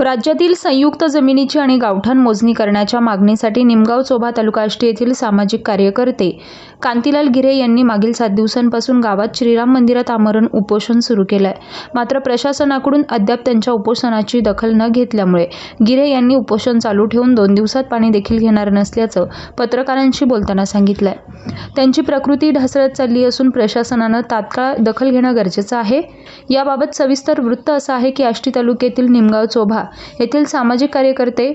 राज्यातील संयुक्त जमिनीची आणि गावठाण मोजणी करण्याच्या मागणीसाठी निमगाव चोभा तालुका आष्टी येथील सामाजिक कार्यकर्ते कांतीलाल गिरे यांनी मागील सात दिवसांपासून गावात श्रीराम मंदिरात आमरण उपोषण सुरू केलं आहे मात्र प्रशासनाकडून अद्याप त्यांच्या उपोषणाची दखल न घेतल्यामुळे गिरे यांनी उपोषण चालू ठेवून दोन दिवसात पाणी देखील घेणार नसल्याचं पत्रकारांशी बोलताना सांगितलं आहे त्यांची प्रकृती ढासळत चालली असून प्रशासनानं तात्काळ दखल घेणं गरजेचं आहे. याबाबत सविस्तर वृत्त असं आहे की आष्टी तालुक्यातील निमगाव चोभा येथील सामाजिक कार्यकर्ते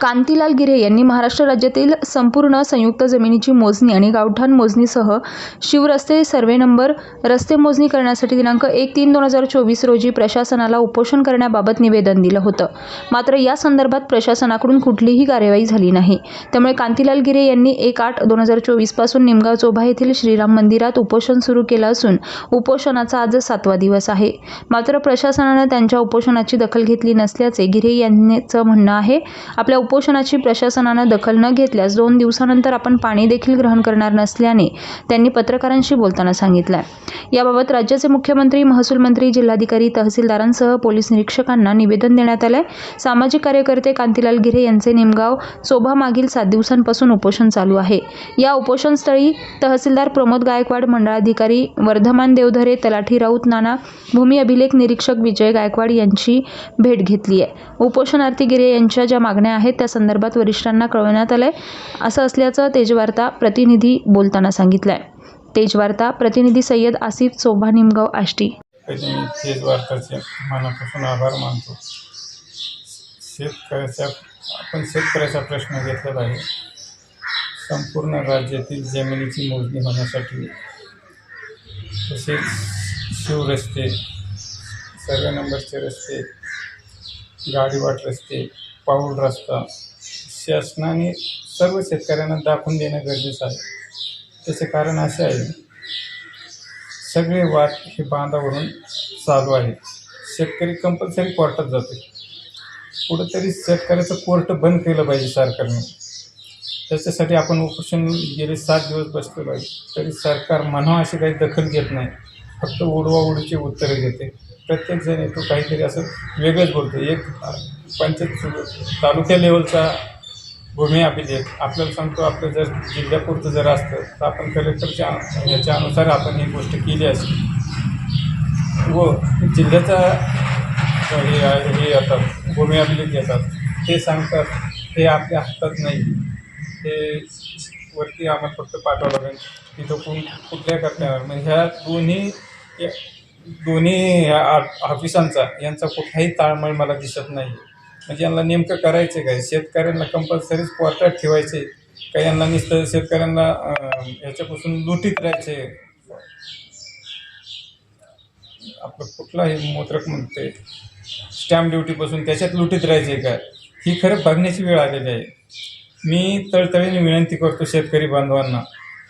कांतीलाल गिरे यांनी महाराष्ट्र राज्यातील संपूर्ण संयुक्त जमिनीची मोजणी आणि गावठाण मोजणीसह शिवरस्ते सर्वे नंबर रस्ते मोजणी करण्यासाठी दिनांक एक तीन दोन हजार चोवीस रोजी प्रशासनाला उपोषण करण्याबाबत निवेदन दिलं होतं. मात्र या संदर्भात प्रशासनाकडून कुठलीही कार्यवाही झाली नाही. त्यामुळे कांतीलाल गिरे यांनी एक आठ दोन हजार चोवीसपासून निमगाव चोभा येथील श्रीराम मंदिरात उपोषण सुरू केलं असून उपोषणाचा आज सातवा दिवस आहे. मात्र प्रशासनानं त्यांच्या उपोषणाची दखल घेतली नसल्याचे गिरे यांचं म्हणणं आहे. आपल्या उपोषणाची प्रशासनानं दखल न घेतल्यास दोन दिवसानंतर आपण पाणी देखील ग्रहण करणार नसल्याने त्यांनी पत्रकारांशी बोलताना सांगितलं. आहे याबाबत राज्याचे मुख्यमंत्री महसूल मंत्री जिल्हाधिकारी तहसीलदारांसह पोलीस निरीक्षकांना निवेदन देण्यात आलंय. सामाजिक कार्यकर्ते कांतीलाल गिरे यांचे निमगाव शोभा मागील सात दिवसांपासून उपोषण चालू आहे. या उपोषणस्थळी तहसीलदार प्रमोद गायकवाड मंडळाधिकारी वर्धमान देवधरे तलाठी राऊत नाना भूमी अभिलेख निरीक्षक विजय गायकवाड यांची भेट घेतली आहे उपोषणार्थी गिरे यांच्या ज्या मागण्या आहेत त्या संदर्भात वरिष्ठांना कळवण्यात आलंय. असं असल्याचं तेजवार्ता प्रतिनिधी बोलताना सांगितलं आहे तेजवार्ता प्रतिनिधी सय्यद आसिफ चोभा निमगाव आष्टी. मनापासून आभार मानतो. शेतकऱ्याचा आपण शेतकऱ्याचा प्रश्न घेतलेला आहे. संपूर्ण राज्यातील जमिनीची मोजणी होण्यासाठी तसेच शिवरस्ते सर्व नंबरचे रस्ते गाडीवाट रस्ते पाऊल रस्ता शासनाने सर्व शेतकऱ्यांना दाखवून देणं गरजेचं आहे. त्याचे कारण असे आहे सगळे वाद हे बांधावरून चालू आहे शेतकरी कंपल्सरी कोर्टात जाते कुठंतरी शेतकऱ्याचं कोर्ट बंद केलं पाहिजे सरकारने. त्याच्यासाठी आपण उपोषण गेले सात दिवस बसलो पाहिजे. तरी सरकार म्हणा अशी काही दखल घेत नाही. फक्त उडवाउडीची उत्तरं घेते. प्रत्येकजण येतो काहीतरी असं वेगळंच बोलतो एक पंचायत तालुक्या लेवलचा भूमी अभिलेख आपल्याला सांगतो आपलं जर जिल्ह्यापुरतं जर असतं तर आपण कलेक्टरच्या याच्या अनुसार आपण ही गोष्ट केली असते व जिल्ह्याचा हे हे येतात भूमी अभिलेख येतात. ते सांगतात हे आपल्या हातात नाही. ते वरती आम्हाला फक्त पाठवावं लागेल. तिथं कोण कुठल्या करता म्हणजे ह्या दोन्ही या- दोन्ही ह्या आ- ऑफिसांचा यांचा कुठलाही ताळमेळ मला दिसत नाही. म्हणजे यांना नेमकं करायचं काय? शेतकऱ्यांना कंपल्सरीच कोर्टात ठेवायचे. का यांना नुसतं शेतकऱ्यांना याच्यापासून ह्याच्यापासून लुटीत राहायचे? आपलं कुठलाही मोत्रक म्हणते स्टॅम्प ड्युटीपासून त्याच्यात लुटीत राहायचे का? ही खरं बघण्याची वेळ आलेली आहे. मी तळतळीने विनंती करतो शेतकरी बांधवांना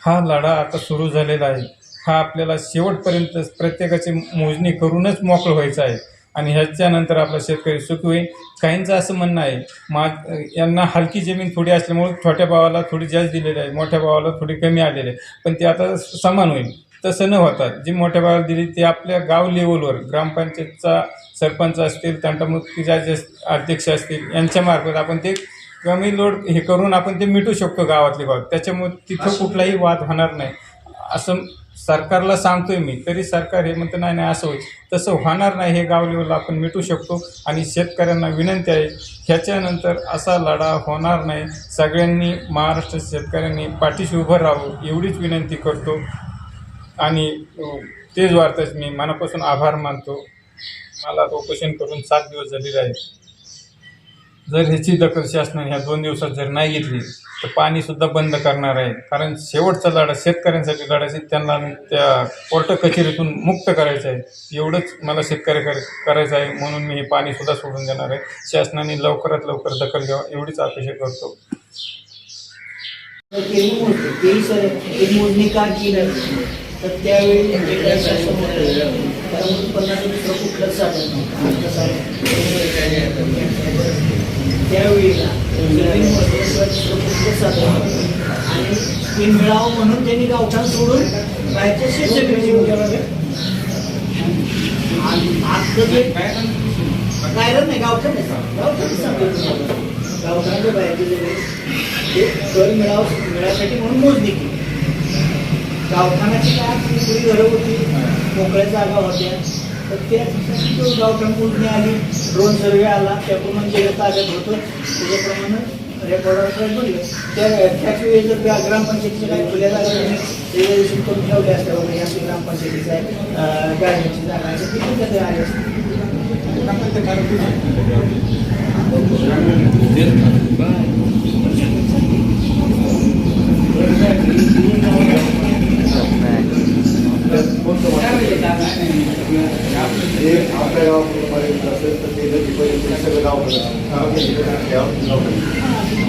हा लढा आता सुरू झालेला आहे. हा आपल्याला शेवटपर्यंत प्रत्येकाची मोजणी करूनच मोकळं व्हायचं आहे. आणि ह्याच्यानंतर आपला शेतकरी सुखी होईल. काहींचं असं म्हणणं आहे मा यांना हलकी जमीन थोडी असल्यामुळे छोट्या भावाला थोडी जास्त दिलेली आहे मोठ्या भावाला थोडी कमी आलेली आहे. पण ते आता समान होईल. तसं न होता जी मोठ्या भावाला दिली ते आपल्या गाव लेवलवर ग्रामपंचायतचा सरपंच असतील तंटमुक्तीच्या जे अध्यक्ष असतील यांच्यामार्फत आपण ते कमी लोड हे करून आपण ते मिटू शकतो गावातले गावात त्याच्यामुळे तिथं कुठलाही वाद होणार नाही. असं सरकारला सांगतोय मी तरी सरकार हे म्हणतं नाही नाही असं होईल. तसं होणार नाही हे गाव लेवलला आपण मिटू शकतो आणि शेतकऱ्यांना विनंती आहे ह्याच्यानंतर असा लढा होणार नाही. सगळ्यांनी महाराष्ट्र शेतकऱ्यांनी पाठीशी उभं राहावं एवढीच विनंती करतो. आणि तेच वार्ताच मी मनापासून आभार मानतो. मला उपोषण करून सात दिवस झालेले आहेत जर ह्याची दखल शासनाने ह्या दोन दिवसात जर नाही घेतली तर पाणी सुद्धा बंद करणार आहे. कारण शेवटचा लढा शेतकऱ्यांसाठी लढायचा त्यांना त्या कोर्ट कचेरीतून मुक्त करायचं आहे. एवढंच मला शेतकरी कर करायचं आहे म्हणून मी हे पाणीसुद्धा सोडून देणार आहे. शासनाने लवकरात लवकर दखल घ्यावा एवढीच अपेक्षा करतो. मोजणी का केली? तर त्यावेळी त्यामुळे शासन दुसरं कुठलंच साधन नव्हतं. त्यावेळेला कुठलंच साधन नव्हतं. आणि ते मिळावं म्हणून त्यांनी गावठाण सोडून बाहेरच्या शेतजमिनीची मोजणी आजचं जे नाही गावठाण गावठाण सांगतो तुम्हाला गावठाणाच्या बाहेर गेलेले ते कर मिळाव मिळासाठी म्हणून मोजणी केली गावठाणाची काय थोडी घरं होती मोकळ्या जागा होत्या. तर त्या ठिकाणी तो गावठाण मोजणी आली ड्रोन सर्वे आला त्याप्रमाणे जे ताब्यात होतं त्याच्याप्रमाणे रेकॉर्डर बनलं त्या त्याच वेळी जर त्या ग्रामपंचायतीच्या काही खुल्या जागा रिझर्वेशन करून ठेवल्या असत्या. वगैरे या आपली आहे गाड्यांची जागा आहे तर ती पण त्यात आली असती. Okay, you're gonna help.